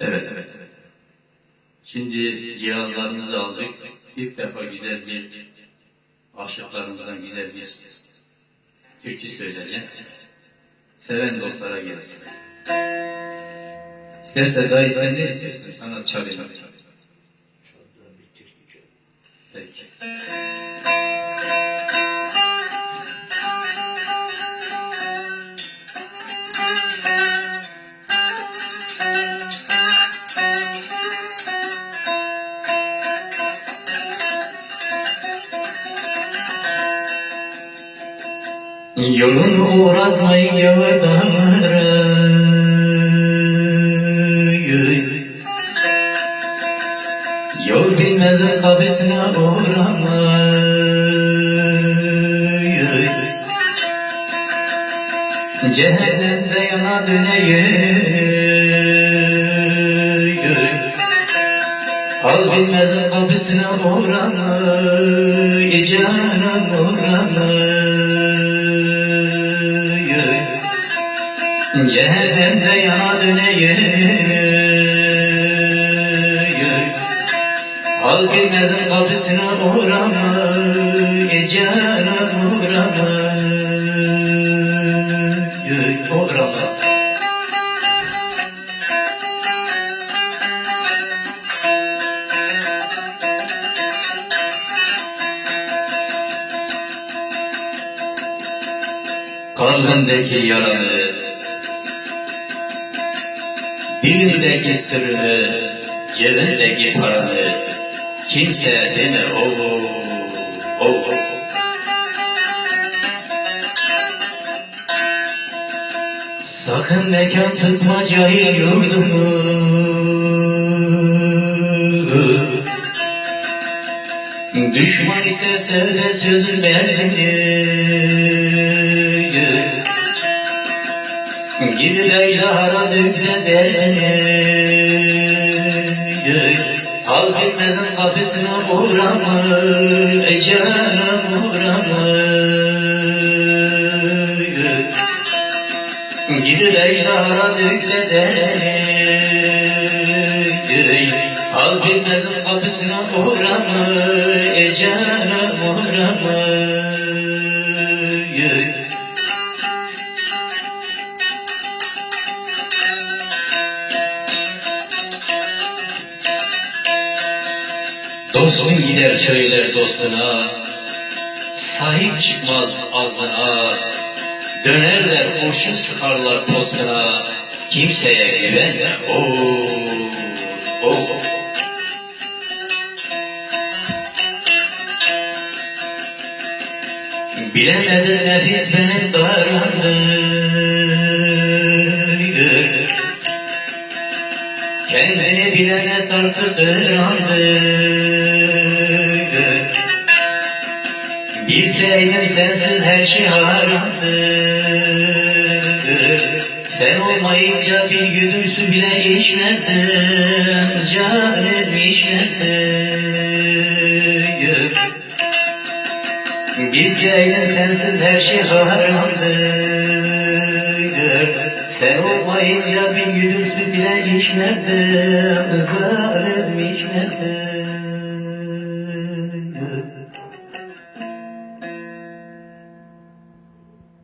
Evet. Şimdi cihazlarımızı aldık. İlk defa güzel bir aşıklarımızdan güzel bir türkü söyleyeceğim. Seven dostlara gelsin. İsterse dayı sen ne istiyorsun? Sana çalayım. Peki. Yolunu uğratmayın yağdanları Yol bilmezin kapısına uğramayın Cehennemde yana döneyim. Al bilmezin kapısına uğramayın Canım uğramayın Cehennemde yana döneyim Al bilmezin kapısına uğrama Canım uğrama Uğrama Kalbimdeki yaranı Dilimdeki sırrını Cebimdeki paranı. Kimse deme o o o Sakın mekan tutma cahil yurdumu Düşman ise sevde sözün bendini Gidip ejderhara dökle derdini kapısına uğrama Canım uğrama Gidip ejderhara dökle derdini kapısına uğrama Canım uğrama Dostun gider söyler dostuna, sahip çıkmaz ağzına, dönerler kurşun sıkarlar postuna, kimseye güvenme o o. Bilemedim nefis benim darımdır. Kendini bilene tartışır andır Bilseydim sensiz her şey haramdır. Sen olmayınca bir su bile içmezdim. Canım içmezdim. Bilseydim sensiz her şey haramdır. Sen olmayınca bir su bile içmezdim. Zalim içmezdim